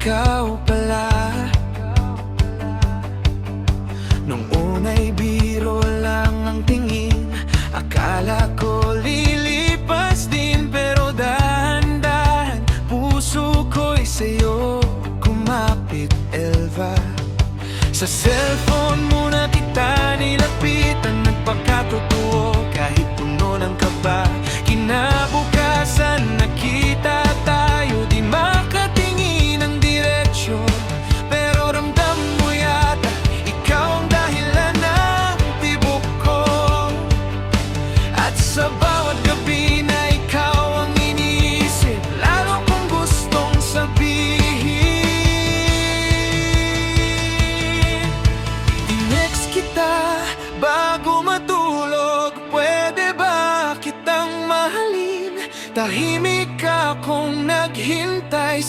ikaw pala. Nung una'y biro lang ang tingin Akala ko lilipas din Pero dahan-dahan Puso ko'y sa'yo kumapit, Elva. Sa cellphone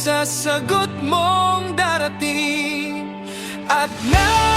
sa sagot mong darating. At na